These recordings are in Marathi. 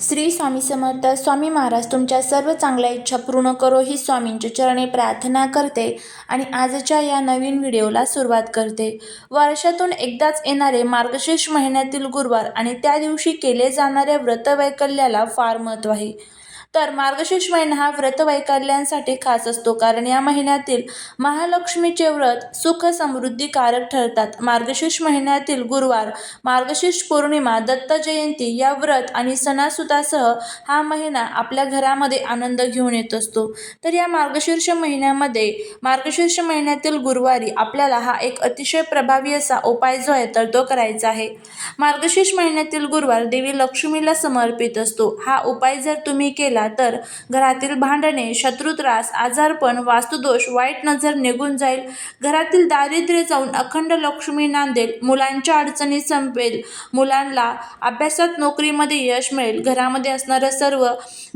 श्री स्वामी समर्थ स्वामी महाराज तुमच्या सर्व चांगल्या इच्छा पूर्ण करो ही स्वामींच्या चरणी प्रार्थना करते आणि आजच्या या नवीन व्हिडिओला सुरुवात करते. वर्षातून एकदाच येणारे मार्गशीर्ष महिन्यातील गुरुवार आणि त्या दिवशी केले जाणाऱ्या व्रतवैकल्याला फार महत्त्व आहे. तर मार्गशीर्ष महिना हा व्रतवैकल्यांसाठी खास असतो कारण या महिन्यातील महालक्ष्मीचे व्रत सुख समृद्धीकारक ठरतात. मार्गशीर्ष महिन्यातील गुरुवार मार्गशीर्ष पौर्णिमा दत्त जयंती या व्रत आणि सणासुदासह हा महिना आपल्या घरामध्ये आनंद घेऊन येत असतो. तर या मार्गशीर्ष महिन्यामध्ये मार्गशीर्ष महिन्यातील गुरुवारी आपल्याला हा एक अतिशय प्रभावी असा उपाय जो आहे तर तो करायचा आहे. मार्गशीर्ष महिन्यातील गुरुवार देवी लक्ष्मीला समर्पित असतो. हा उपाय जर तुम्ही केला तर घरातील भांडणे शत्रुत्रास आजारपण वास्तुदोष वाईट नजर निघून जाईल. घरातील दारिद्र्य जाऊन अखंड लक्ष्मी नांदेल. मुलांच्या अडचणी संपेल. मुलांना अभ्यासात नोकरीमध्ये यश मिळेल. घरामध्ये असणारं सर्व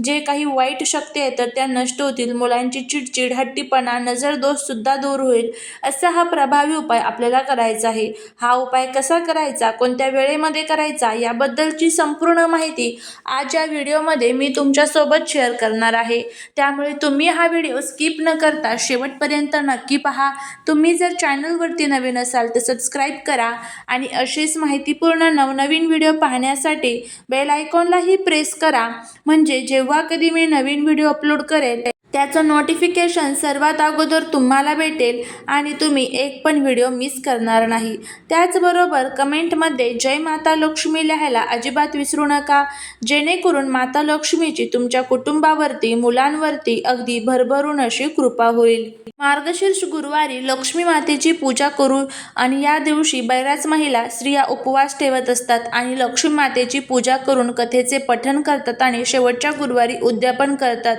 जे काही वाईट शक्ती आहेत तर त्या नष्ट होतील. मुलांची चिडचिड हट्टीपणा नजरदोषसुद्धा दूर होईल. असा हा प्रभावी उपाय आपल्याला करायचा आहे. हा उपाय कसा करायचा? कोणत्या वेळेमध्ये करायचा? याबद्दलची संपूर्ण माहिती आज या व्हिडिओमध्ये मी तुमच्यासोबत शेअर करणार आहे. त्यामुळे तुम्ही हा व्हिडिओ स्किप न करता शेवटपर्यंत नक्की पहा. तुम्ही जर चॅनलवरती नवीन असाल तर सबस्क्राईब करा आणि अशीच माहितीपूर्ण नवनवीन व्हिडिओ पाहण्यासाठी बेल आयकॉनलाही प्रेस करा. म्हणजे जेव्हा कधी मी नवीन व्हिडिओ अपलोड करेल त्याचं नोटिफिकेशन सर्वात अगोदर तुम्हाला भेटेल आणि तुम्ही एक पण व्हिडिओ मिस करणार नाही. त्याचबरोबर कमेंटमध्ये जय माता लक्ष्मी लिहायला अजिबात विसरू नका. जेणेकरून माता लक्ष्मीची तुमच्या कुटुंबावरती मुलांवरती अगदी भरभरून अशी कृपा होईल. मार्गशीर्ष गुरुवारी लक्ष्मी मातेची पूजा करू आणि या दिवशी बऱ्याच महिला स्त्रिया उपवास ठेवत असतात आणि लक्ष्मी मातेची पूजा करून कथेचे पठण करतात आणि शेवटच्या गुरुवारी उद्यापन करतात.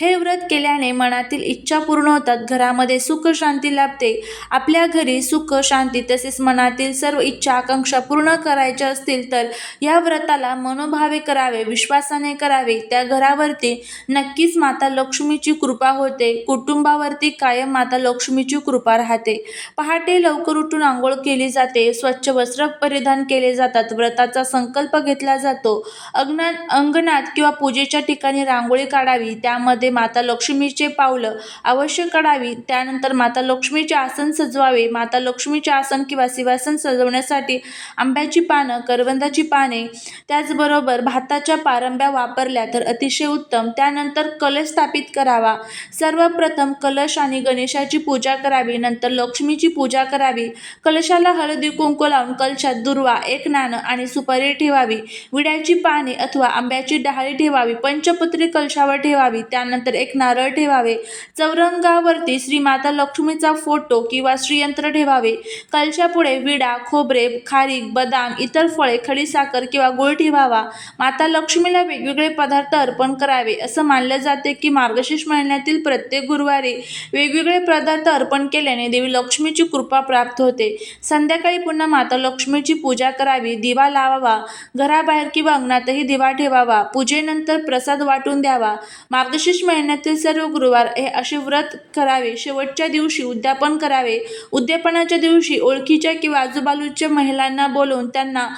हे व्रत केल्याने मनातील इच्छा पूर्ण होतात घरामध्ये सुख शांती लाभते. आपल्या घरी सुख शांती तसेच मनातील सर्व इच्छा आकांक्षा पूर्ण करायच्या असतील तर या व्रताला मनोभावे करावे विश्वासाने करावे. त्या घरावरती नक्कीच माता लक्ष्मीची कृपा होते. कुटुंबावरती कायम माता लक्ष्मीची कृपा राहते. पहाटे लवकर उठून आंघोळ केली जाते. स्वच्छ वस्त्र परिधान केले जातात. व्रताचा संकल्प घेतला जातो. अंगणात अंगणात किंवा पूजेच्या ठिकाणी रांगोळी काढावी. त्यामध्ये माता लक्ष्मी लक्ष्मीचे पावलं अवश्य काढावी. त्यानंतर माता लक्ष्मीचे आसन सजवावे. माता लक्ष्मीचे आसन किंवा शिवासन सजवण्यासाठी आंब्याची पानं करवंदाची पाने त्याचबरोबर भाताच्या पारंब्या वापरल्या तर अतिशय उत्तम. त्यानंतर कलश स्थापित करावा. सर्वप्रथम कलश आणि गणेशाची पूजा करावी. नंतर लक्ष्मीची पूजा करावी. कलशाला हळदी कुंकू लावून कलशात दुर्वा एक नाणं आणि सुपारी ठेवावी. विड्याची पाने अथवा आंब्याची डहाळी ठेवावी. पंचपत्री कलशावर ठेवावी. त्यानंतर एक नारळ ठेवावे. चौरंगावरती श्री माता लक्ष्मीचा फोटो किंवा श्रीयंत्र ठेवावे. कलशापुढे विडा खोबरे खारीक बदाम इतर फळे खडीसाखर किंवा गुळ ठेवावा. माता लक्ष्मीला वेगवेगळे पदार्थ अर्पण करावे असं मानलं जाते की मार्गशीर्ष महिन्यातील प्रत्येक गुरुवारी वेगवेगळे पदार्थ अर्पण केल्याने देवी लक्ष्मीची कृपा प्राप्त होते. संध्याकाळी पुन्हा माता लक्ष्मीची पूजा करावी दिवा लावावा घराबाहेर किंवा अंगणातही दिवा ठेवावा पूजेनंतर प्रसाद वाटून द्यावा. मार्गशीर्ष महिन्यातील सर्व गुरुवार हे असे व्रत करावे. शेवटच्या दिवशी उद्यापन करावे. उद्यापनाच्या दिवशी ओळखीच्या किंवा आजूबाजूच्या महिलांना बोलवून त्यांना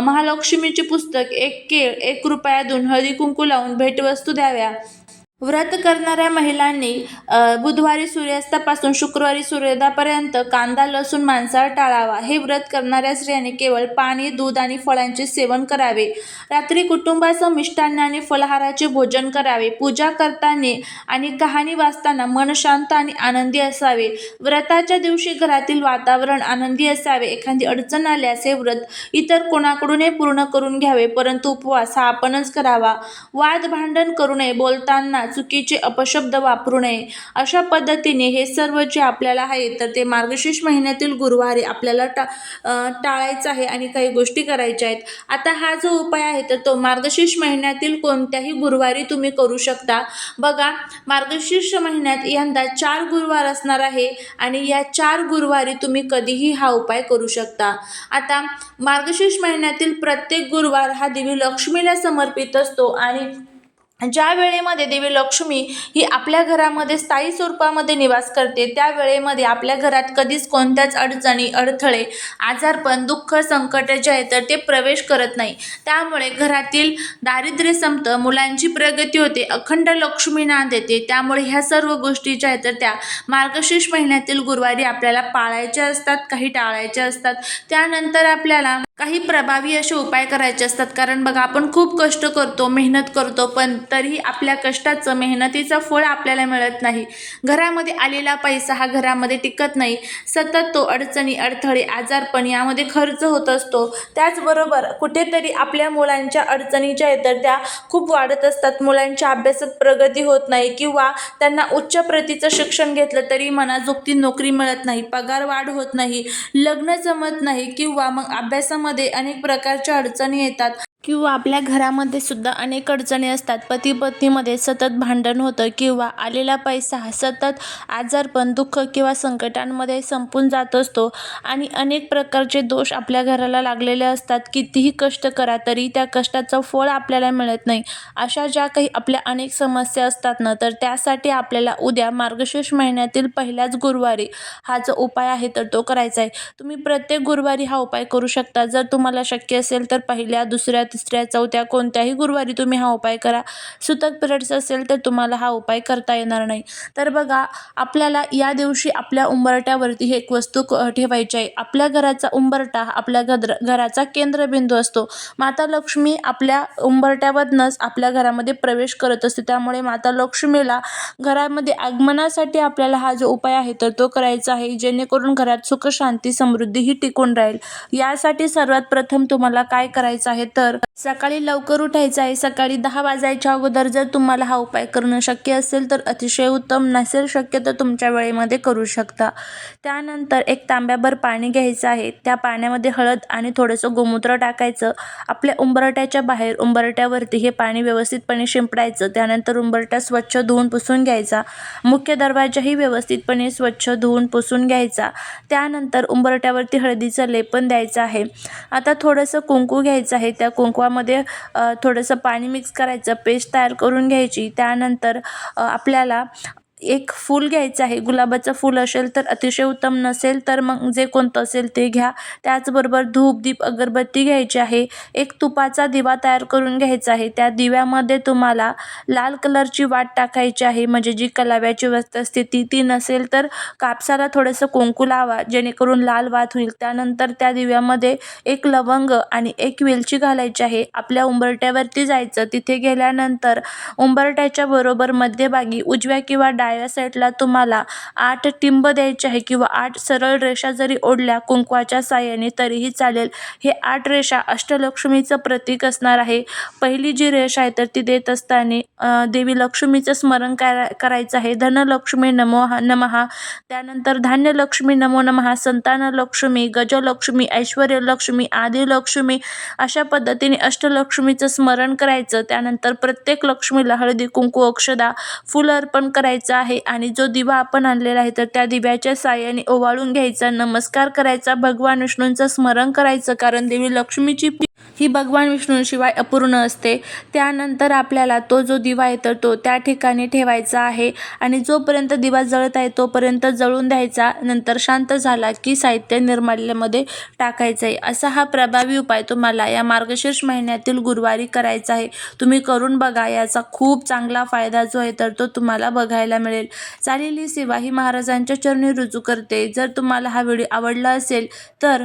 महालक्ष्मीचे पुस्तक एक केळ एक रुपयातून हळदी कुंकू लावून भेटवस्तू द्याव्या. व्रत करणाऱ्या महिलांनी बुधवारी सूर्यास्तापासून शुक्रवारी सूर्योदयापर्यंत कांदा लसूण मांसाहार टाळावा. हे व्रत करणाऱ्या स्त्रियांनी केवळ पाणी दूध आणि फळांचे सेवन करावे. रात्री कुटुंबासह मिष्टान्न आणि फलाहाराचे भोजन करावे. पूजा करताना आणि कहाणी वाचताना मन शांत आणि आनंदी असावे. व्रताच्या दिवशी घरातील वातावरण आनंदी असावे. एखादी अडचण आल्यास हे व्रत इतर कोणाकडूनही पूर्ण करून घ्यावे परंतु उपवास हा आपणच करावा. वाद भांडण करू नये बोलताना चुकीचे अपशब्द वापरू नये. अशा पद्धतीने हे सर्व जे आपल्याला आहे तर ते मार्गशीर्ष महिन्यातील गुरुवारी आपल्याला टा टाळायचं आहे आणि काही गोष्टी करायच्या आहेत. आता हा जो उपाय आहे तर तो मार्गशीर्ष महिन्यातील कोणत्याही गुरुवारी तुम्ही करू शकता. बघा मार्गशीर्ष महिन्यात यंदा चार गुरुवार असणार आहे आणि या चार गुरुवारी तुम्ही कधीही हा उपाय करू शकता. आता मार्गशीर्ष महिन्यातील प्रत्येक गुरुवार हा देवी लक्ष्मीला समर्पित असतो आणि ज्या वेळेमध्ये देवी लक्ष्मी ही आपल्या घरामध्ये स्थायी स्वरूपामध्ये निवास करते त्या वेळेमध्ये आपल्या घरात कधीच कोणत्याच अडचणी अडथळे आजारपण दुःख संकट जे आहे तर ते प्रवेश करत नाही. त्यामुळे घरातील दारिद्र्य संपतं मुलांची प्रगती होते अखंड लक्ष्मी नांद येते. त्यामुळे ह्या सर्व गोष्टी ज्या आहेत तर त्या मार्गशीर्ष महिन्यातील गुरुवारी आपल्याला पाळायच्या असतात काही टाळायच्या असतात. त्यानंतर आपल्याला काही प्रभावी असे उपाय करायचे असतात. कारण बघा आपण खूप कष्ट करतो मेहनत करतो पण तरीही आपल्या कष्टाचं मेहनतीचं फळ आपल्याला मिळत नाही. घरामध्ये आलेला पैसा हा घरामध्ये टिकत नाही. सतत तो अडचणी अडथळे आजारपण यामध्ये खर्च होत असतो. त्याचबरोबर कुठेतरी आपल्या मुलांच्या अडचणी ज्या आहेत तर त्या खूप वाढत असतात. मुलांच्या अभ्यासात प्रगती होत नाही किंवा त्यांना उच्च प्रतीचं शिक्षण घेतलं तरी मनाजोगती नोकरी मिळत नाही पगार वाढ होत नाही लग्न जमत नाही किंवा मग अभ्यासामध्ये अनेक प्रकारच्या अडचणी येतात. किंवा आपल्या घरामध्ये सुद्धा अनेक अडचणी असतात. पती पत्नीमध्ये सतत भांडण होतं किंवा आलेला पैसा हा सतत आजारपण दुःख किंवा संकटांमध्ये संपून जात असतो. आणि अनेक प्रकारचे दोष आपल्या घराला लागलेले असतात. कितीही कष्ट करा तरी त्या कष्टाचं फळ आपल्याला मिळत नाही. अशा ज्या काही आपल्या अनेक समस्या असतात ना तर त्यासाठी आपल्याला उद्या मार्गशीर्ष महिन्यातील पहिल्याच गुरुवारी हा जो उपाय आहे तर तो करायचा आहे. तुम्ही प्रत्येक गुरुवारी हा उपाय करू शकता. जर तुम्हाला शक्य असेल तर पहिल्या दुसऱ्या तिसऱ्या चौथ्या कोणत्याही गुरुवारी तुम्ही हा उपाय करा. सुतक पिरियड्स असेल तर तुम्हाला हा उपाय करता येणार नाही. तर बघा आपल्याला या दिवशी आपल्या उंबरट्यावरती हे एक वस्तू क- ठेवायची आहे. आपल्या घराचा उंबरटा हा आपल्या गद्र घराचा केंद्रबिंदू असतो. माता लक्ष्मी आपल्या उंबरट्यावरनंच आपल्या घरामध्ये प्रवेश करत असते. त्यामुळे माता लक्ष्मीला घरामध्ये आगमनासाठी आपल्याला हा जो उपाय आहे तर तो करायचा आहे. जेणेकरून घरात सुख शांती समृद्धी ही टिकून राहील. यासाठी सर्वात प्रथम तुम्हाला काय करायचं आहे तर सकाळी लवकर उठायचं आहे. सकाळी दहा वाजायच्या अगोदर जर तुम्हाला हा उपाय करणं शक्य असेल तर अतिशय उत्तम नसेल शक्य तर तुमच्या वेळेमध्ये करू शकता. त्यानंतर एक तांब्याभर पाणी घ्यायचं आहे. त्या पाण्यामध्ये हळद आणि थोडंसं गोमूत्र टाकायचं. आपल्या उंबरट्याच्या बाहेर उंबरट्यावरती हे पाणी व्यवस्थितपणे शिंपडायचं. त्यानंतर उंबरटा स्वच्छ धुवून पुसून घ्यायचा. मुख्य दरवाजाही व्यवस्थितपणे स्वच्छ धुवून पुसून घ्यायचा. त्यानंतर उंबरट्यावरती हळदीचं लेपन द्यायचं आहे. आता थोडंसं कुंकू घ्यायचं आहे. त्या कुंकू अ, थोडंसं पाणी मिक्स करायचं पेस्ट तयार करून घ्यायची. त्यानंतर आपल्याला एक फूल घ्यायचं आहे. गुलाबाचं फूल असेल तर अतिशय उत्तम नसेल तर मग जे कोणतं असेल ते घ्या. त्याचबरोबर धूप दीप अगरबत्ती घ्यायची आहे. एक तुपाचा दिवा तयार करून घ्यायचा आहे. त्या दिव्यामध्ये तुम्हाला लाल कलरची वाट टाकायची आहे. म्हणजे जी कलाव्याची वस्तस्थिती असते ती ती नसेल तर कापसाला थोडंसं कुंकू लावा. जेणेकरून लाल वात होईल. त्यानंतर त्या दिव्यामध्ये एक लवंग आणि एक वेलची घालायची आहे. आपल्या उंबरट्यावरती जायचं. तिथे गेल्यानंतर उंबरट्याच्या बरोबर मध्यभागी उजव्या किंवा डाव्या साईडला तुम्हाला आठ टिंब द्यायचे आहे किंवा आठ सरळ रेषा जरी ओढल्या कुंकवाच्या साह्याने तरीही चालेल. हे आठ रेषा अष्टलक्ष्मीचं प्रतीक असणार आहे. पहिली जी रेषा आहे तर ती देत असताना देवी लक्ष्मीचं स्मरण करा करायचं आहे. धनलक्ष्मी नमो नमहा त्यानंतर धान्यलक्ष्मी नमो नमहा संतानलक्ष्मी गजलक्ष्मी ऐश्वर्यलक्ष्मी आदिलक्ष्मी अशा पद्धतीने अष्टलक्ष्मीचं स्मरण करायचं. त्यानंतर प्रत्येक लक्ष्मीला हळदी कुंकू अक्षदा फुल अर्पण करायचं आहे आणि जो दिवा आपण आणलेला आहे तर त्या दिव्याच्या साह्याने ओवाळून घ्यायचा नमस्कार करायचा भगवान विष्णूंचं स्मरण करायचं कारण देवी लक्ष्मीची पू ही भगवान विष्णूंशिवाय अपूर्ण असते. त्यानंतर आपल्याला तो जो दिवा आहे तर तो त्या ठिकाणी ठेवायचा आहे. आणि जोपर्यंत दिवा जळत आहे तोपर्यंत जळून द्यायचा. नंतर शांत झाला की साहित्य निर्माल्यामध्ये टाकायचं आहे असा हा प्रभावी उपाय तुम्हाला या मार्गशीर्ष महिन्यातील गुरुवारी करायचा आहे. तुम्ही करून बघा याचा खूप चांगला फायदा जो आहे तर तो तुम्हाला बघायला मिळेल. चालेली सेवा ही महाराजांच्या चरणी रुजू करते. जर तुम्हाला हा व्हिडिओ आवडला असेल तर